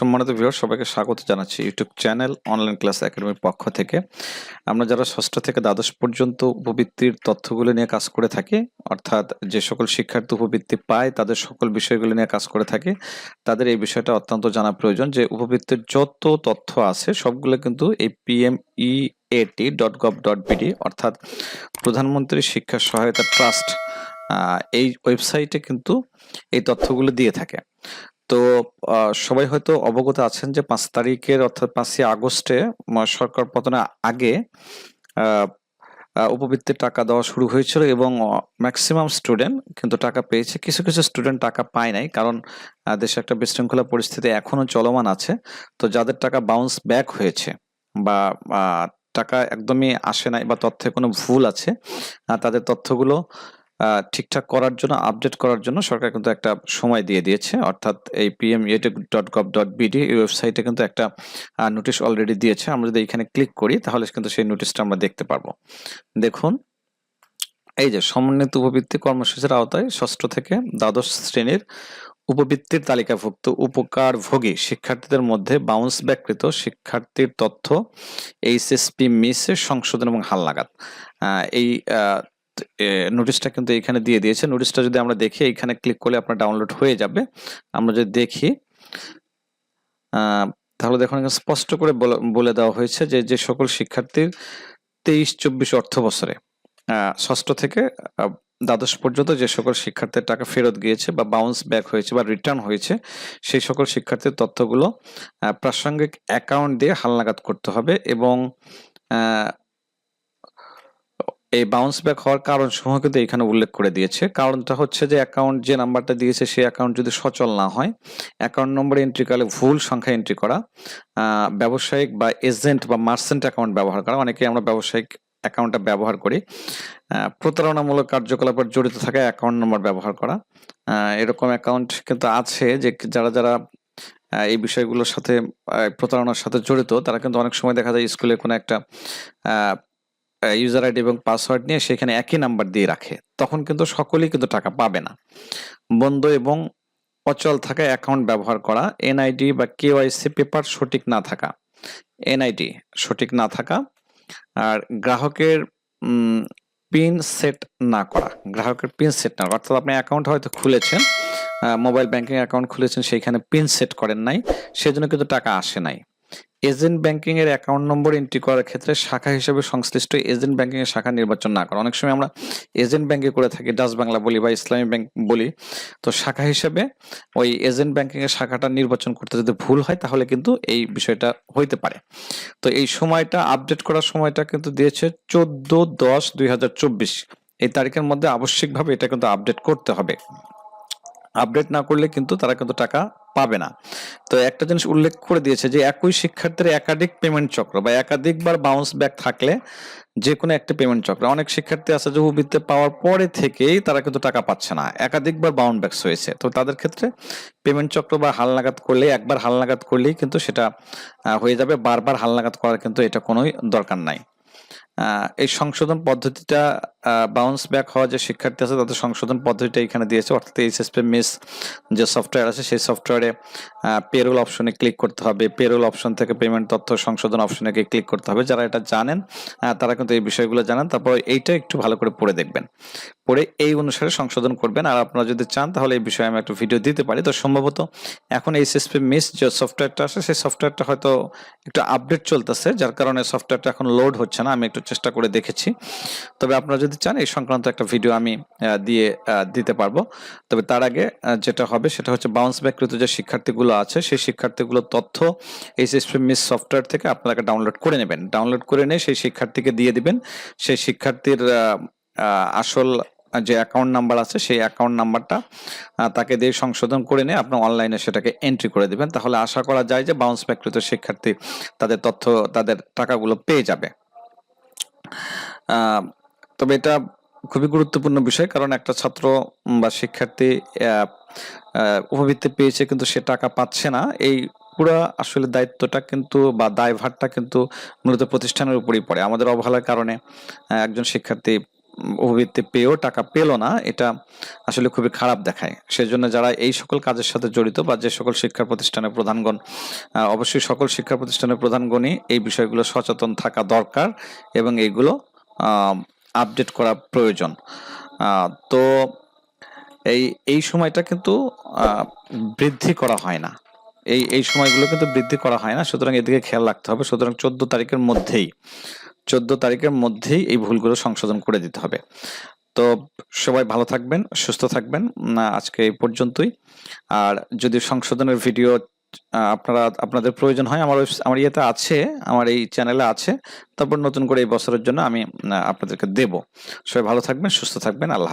সম্মানিত ভিউয়ার সবাইকে স্বাগত জানাচ্ছি ইউটিউব চ্যানেল অনলাইন ক্লাস একাডেমির পক্ষ থেকে। আমরা যারা ষষ্ঠ থেকে দ্বাদশ পর্যন্ত উপবৃত্তির তথ্যগুলো নিয়ে কাজ করে থাকি, অর্থাৎ যে সকল শিক্ষার্থী উপবৃত্তি পায়, তাদের সকল বিষয়গুলো নিয়ে কাজ করে থাকে, তাদের এই বিষয়টা অত্যন্ত জানা প্রয়োজন যে উপবৃত্তির যত তথ্য আছে, সবগুলো কিন্তু এই পিএম ই এটি ডট গভ ডট বিডি অর্থাৎ প্রধানমন্ত্রী শিক্ষা সহায়তা ট্রাস্ট এই ওয়েবসাইটে কিন্তু এই তথ্যগুলো দিয়ে থাকে। তো সবাই হয়তো অবগত আছেন যে পাঁচ তারিখের অর্থাৎ পাঁচই আগস্টে সরকার পতনের আগে উপবৃত্তির টাকা দেওয়া শুরু হয়েছিল এবং ম্যাক্সিমাম স্টুডেন্ট কিন্তু টাকা পেয়েছে। কিছু কিছু স্টুডেন্ট টাকা পায় নাই কারণ দেশে একটা বিশৃঙ্খলা পরিস্থিতি এখনও চলমান আছে। তো যাদের টাকা বাউন্স ব্যাক হয়েছে বা টাকা একদমই আসে নাই বা তথ্যে কোনো ভুল আছে তাদের তথ্যগুলো ঠিকঠাক করার জন্য আপডেট করার জন্য সরকার কিন্তু একটা সময় দিয়ে দিয়েছে। অর্থাৎ এই PM dot gov dot BD এই ওয়েবসাইটে কিন্তু একটা নোটিশ অলরেডি দিয়েছে। আমরা যদি এখানে ক্লিক করি, তাহলে কিন্তু সেই নোটিশটা আমরা দেখতে পারব। দেখুন, এই যে সমন্বিত উপবৃত্তি কর্মসূচির আওতায় ষষ্ঠ থেকে দ্বাদশ শ্রেণির উপবৃত্তির তালিকাভুক্ত উপকারভোগী শিক্ষার্থীদের মধ্যে বাউন্স ব্যাকৃত শিক্ষার্থীর তথ্য এইচএসপি মিসের সংশোধন এবং হালনাগাদ। এই নোটিশটা কিন্তু এখানে দিয়ে দিয়েছে। নোটিশটা যদি আমরা দেখি, এখানে ক্লিক করলে আপনার ডাউনলোড হয়ে যাবে। আমরা যদি দেখি তাহলে দেখুন এখানে স্পষ্ট করে বলা- দেওয়া হয়েছে যে যে সকল শিক্ষার্থীর তেইশ চব্বিশ অর্থ বছরে ষষ্ঠ থেকে দ্বাদশ পর্যন্ত যে সকল শিক্ষার্থীর টাকা ফেরত গিয়েছে বা বাউন্স ব্যাক হয়েছে বা রিটার্ন হয়েছে, সেই সকল শিক্ষার্থীর তথ্যগুলো প্রাসঙ্গিক অ্যাকাউন্ট দিয়ে হালনাগাদ করতে হবে এবং এই বাউন্স ব্যাক হওয়ার কারণ সমূহ কিন্তু এখানে উল্লেখ করে দিয়েছে। কারণটা হচ্ছে যে অ্যাকাউন্ট যে নাম্বারটা দিয়েছে, সেই অ্যাকাউন্ট যদি সচল না হয় অ্যাকাউন্ট নম্বর এন্ট্রি কালে ভুল সংখ্যা এন্ট্রি করা ব্যবসায়িক বা এজেন্ট বা মার্চেন্ট অ্যাকাউন্ট ব্যবহার করা অনেকে আমরা ব্যবসায়িক অ্যাকাউন্টটা ব্যবহার করি। প্রতারণামূলক কার্যকলাপের জড়িত থাকা অ্যাকাউন্ট নম্বর ব্যবহার করা। এরকম অ্যাকাউন্ট কিন্তু আছে যে যারা যারা এই বিষয়গুলোর সাথে প্রতারণার সাথে জড়িত, তারা কিন্তু অনেক সময় দেখা যায় স্কুলে কোনো একটা ইউজার আইডি এবং পাসওয়ার্ড নিয়ে সেখানে একই নাম্বার দিয়ে রাখে, তখন কিন্তু সকলেই কিন্তু টাকা পাবে না বন্ধ এবং অচল থাকা অ্যাকাউন্ট ব্যবহার করা এনআইডি বা কেওয়াইসি পেপার সঠিক না থাকা এনআইডি সঠিক না থাকা, আর গ্রাহকের পিন সেট না করা, গ্রাহকের পিন সেট না। অর্থাৎ আপনি অ্যাকাউন্ট হয়তো খুলেছেন মোবাইল ব্যাংকিং অ্যাকাউন্ট খুলেছেন সেইখানে পিন সেট করেন নাই, সেজন্য কিন্তু টাকা আসে নাই এজেন্ট ব্যাংকিং এর অ্যাকাউন্ট নম্বর এন্ট্রি করার ক্ষেত্রে শাখা হিসেবে সংশ্লিষ্ট এজেন্ট ব্যাংকিং এর শাখা নির্বাচন না করা। অনেক সময় আমরা এজেন্ট ব্যাংকে করে থাকি, ডাচ বাংলা বলি বা ইসলামী ব্যাংক বলি। তো শাখা হিসেবে ওই এজেন্ট ব্যাংকিং এর শাখাটা নির্বাচন করতে যদি ভুল হয়, তাহলে কিন্তু এই বিষয়টা হইতে পারে। তো এই সময়টা আপডেট করার সময়টা কিন্তু দিয়েছে চোদ্দ দশ দুই হাজার চব্বিশ। এই তারিখের মধ্যে আবশ্যিকভাবে এটা কিন্তু আপডেট করতে হবে। আপডেট না করলে কিন্তু তারা কিন্তু টাকা পাবে না। তো একটা জিনিস উল্লেখ করে দিয়েছে যে, একই শিক্ষার্থীর একাধিক পেমেন্ট চক্র বা একাধিকবার বাউন্স ব্যাক থাকলে যে কোনো একটা পেমেন্ট চক্র। অনেক শিক্ষার্থী আছে যে উবিতে পাওয়ার পরে থেকেই তারা কিন্তু টাকা পাচ্ছে না। একাধিকবার বাউন্ড ব্যাকস হয়েছে। তো তাদের ক্ষেত্রে পেমেন্ট চক্র বা হালনাগাদ করলে একবার হালনাগাদ করলেই কিন্তু সেটা হয়ে যাবে। বারবার হালনাগাদ করার কিন্তু এটা কোনোই দরকার নাই। এই সংশোধন পদ্ধতিটা বাউন্স ব্যাক হওয়া যে শিক্ষার্থী আছে, তাদের সংশোধন পদ্ধতিটা এখানে দিয়েছে। অর্থাৎ এইচএসপি মিস যে সফটওয়্যার আছে, সেই সফটওয়্যারে পেরোল অপশনে ক্লিক করতে হবে। পেরোল অপশন থেকে পেমেন্ট তথ্য সংশোধন অপশনে গিয়ে ক্লিক করতে হবে। যারা এটা জানেন তারা কিন্তু এই বিষয়গুলো জানেন। তারপর এইটা একটু ভালো করে পড়ে দেখবেন। পড়ে এই অনুসারে সংশোধন করবেন। আর আপনারা যদি চান, তাহলে এই বিষয়ে আমি একটা ভিডিও দিতে পারি। তো সম্ভবত এখন এইচএসপি মিস যে সফটওয়্যারটা আছে, সেই সফটওয়্যারটা হয়তো একটু আপডেট চলতেছে, যার কারণে সফটওয়্যারটা এখন লোড হচ্ছে না। আমি একটু চেষ্টা করে দেখেছি। তবে আপনারা যদি চান, এই সংক্রান্ত একটা ভিডিও আমি দিয়ে দিতে পারব। তবে তার আগে যেটা হবে সেটা হচ্ছে বাউন্স ব্যাকৃত যে শিক্ষার্থীগুলো আছে, সেই শিক্ষার্থীগুলোর তথ্য এইচএসপি মিস সফটওয়্যার থেকে আপনারা ডাউনলোড করে নেবেন। ডাউনলোড করে নিয়ে সেই শিক্ষার্থীকে দিয়ে দিবেন। সেই শিক্ষার্থীর আসল যে অ্যাকাউন্ট নাম্বার আছে, সেই অ্যাকাউন্ট নাম্বারটা তাকে দিয়ে সংশোধন করে নিয়ে আপনি অনলাইনে সেটাকে এন্ট্রি করে দিবেন। তাহলে আশা করা যায় যে বাউন্স ব্যাকৃত শিক্ষার্থী তাদের তথ্য, তাদের টাকাগুলো পেয়ে যাবে। তবে এটা খুবই গুরুত্বপূর্ণ বিষয়, কারণ একটা ছাত্র বা শিক্ষার্থী উপবৃত্তি পেয়েছে কিন্তু সে টাকা পাচ্ছে না। এই পুরো আসলে দায়িত্বটা কিন্তু বা দায়ভারটা কিন্তু মূলত প্রতিষ্ঠানের উপরেই পড়ে। আমাদের অবহেলার কারণে একজন শিক্ষার্থী উপবৃত্তি পেয়েও টাকা পেল না, এটা আসলে খুবই খারাপ দেখায়। সেজন্য যারা এই সকল কাজের সাথে জড়িত বা যে সকল শিক্ষা প্রতিষ্ঠানের প্রধানগণ অবশ্যই সকল শিক্ষা প্রতিষ্ঠানের প্রধানগণই এই বিষয়গুলো সচেতন থাকা দরকার এবং এইগুলো আপডেট করা প্রয়োজন। তো এই এই সময়টা কিন্তু বৃদ্ধি করা হয় না। এই এই সময়গুলো কিন্তু বৃদ্ধি করা হয় না। সুতরাং এদিকে খেয়াল রাখতে হবে। সুতরাং চোদ্দ তারিখের মধ্যেই, চোদ্দ তারিখের মধ্যেই এই ভুলগুলো সংশোধন করে দিতে হবে। তো সবাই ভালো থাকবেন, সুস্থ থাকবেন। আজকে এই পর্যন্তই। আর যদি সংশোধনের ভিডিও আপনারা, আপনাদের প্রয়োজন হয় আমার আমার ইয়েতে আছে, আমার এই চ্যানেলে আছে। তারপর নতুন করে এই বছরের জন্য আমি আপনাদেরকে দেব। সবাই ভালো থাকবেন, সুস্থ থাকবেন, আল্লাহ